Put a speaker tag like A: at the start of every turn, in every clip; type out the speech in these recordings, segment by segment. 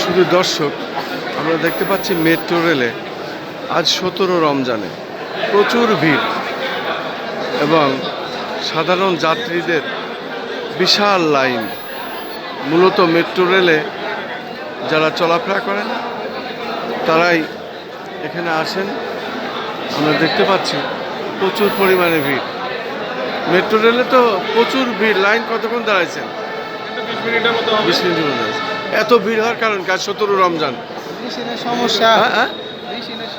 A: শুধু দর্শক আমরা দেখতে পাচ্ছি মেট্রো রেলে আজ সতেরো রমজানে প্রচুর ভিড় এবং সাধারণ যাত্রীদের বিশাল লাইন। মূলত মেট্রো রেলে যারা চলাফেরা করেন তারাই এখানে আসেন। আমরা দেখতে পাচ্ছি প্রচুর পরিমাণে ভিড়। মেট্রো রেলে তো প্রচুর ভিড়। লাইন কতক্ষণ দাঁড়াইছেন?
B: বিশ মিনিটের মতো
A: বিশ মিনিটের আছে। এত ভিড় হওয়ার কারণ কাজ সতেরো রমজান।
C: সমস্যা।
A: হ্যাঁ হ্যাঁ।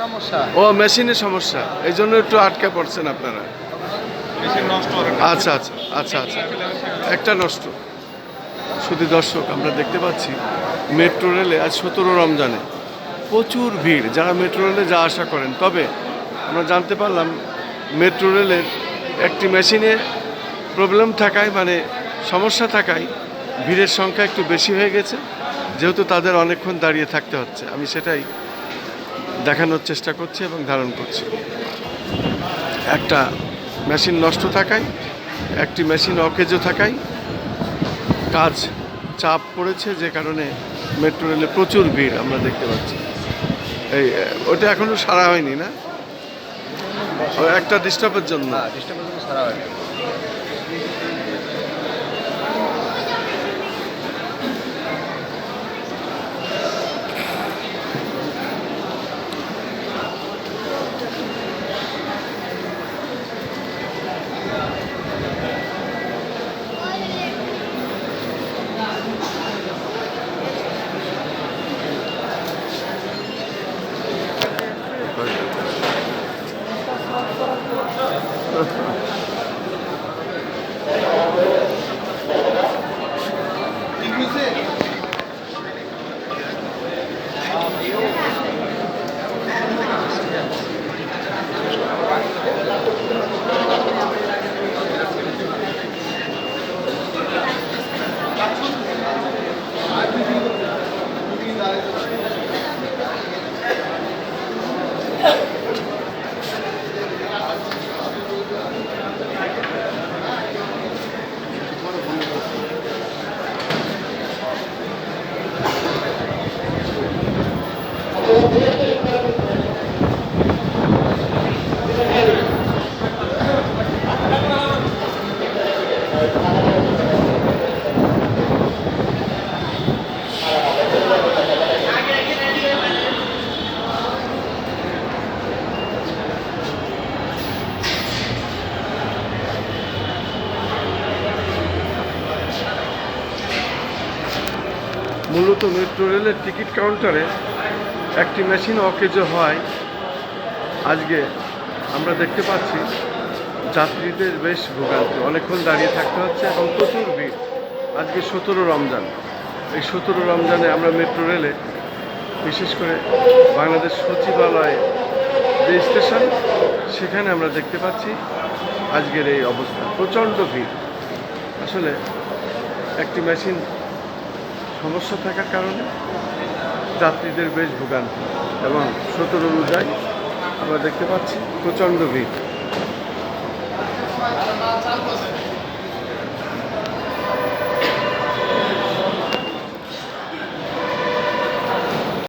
C: সমস্যা।
A: ও মেশিনের সমস্যা। এই জন্য একটু আটকে পড়ছেন আপনারা।
B: মেশিন নষ্ট হবে
A: আচ্ছা আচ্ছা আচ্ছা আচ্ছা। একটা নষ্ট। শুধু দর্শক আমরা দেখতে পাচ্ছি মেট্রো রেলে আজ সতেরো রমজানে প্রচুর ভিড়। যারা মেট্রো রেলে যা আশা করেন। তবে আমরা জানতে পারলাম মেট্রো রেলের একটি মেশিনে প্রবলেম থাকায় মানে সমস্যা থাকায় ভিড়ের সংখ্যা একটু বেশি হয়ে গেছে। যেহেতু তাদের অনেকক্ষণ দাঁড়িয়ে থাকতে হচ্ছে, আমি সেটাই দেখানোর চেষ্টা করছি এবং ধারণ করছি। একটা মেশিন নষ্ট থাকায়, একটি মেশিন অকেজো থাকায় কাজ চাপ পড়েছে, যে কারণে মেট্রো রেলে প্রচুর ভিড় আমরা দেখতে পাচ্ছি। এই, ওটা এখনও সারা হয়নি না? একটা ডিস্টার্বের জন্য।
C: চেষ্টা পর্যন্ত সারা হয় Ha, ha, ha.
A: মূলত মেট্রো রেলের টিকিট কাউন্টারে একটি মেশিন অকেজো হয়। আজকে আমরা দেখতে পাচ্ছি যাত্রীদের বেশ ভোগান্তি। অনেকক্ষণ দাঁড়িয়ে থাকতে হচ্ছে এবং প্রচুর ভিড়। আজকে সতেরো রমজান। এই সতেরো রমজানে আমরা মেট্রো রেলে বিশেষ করে বাংলাদেশ সচিবালয়ে যে স্টেশন, সেখানে আমরা দেখতে পাচ্ছি আজকের এই অবস্থা। প্রচণ্ড ভিড়। আসলে একটি মেশিন সমস্যা থাকার কারণে যাত্রীদের বেশ ভোগান্তি এবং সতেরো অনুযায়ী আমরা দেখতে পাচ্ছি প্রচণ্ড ভিড়।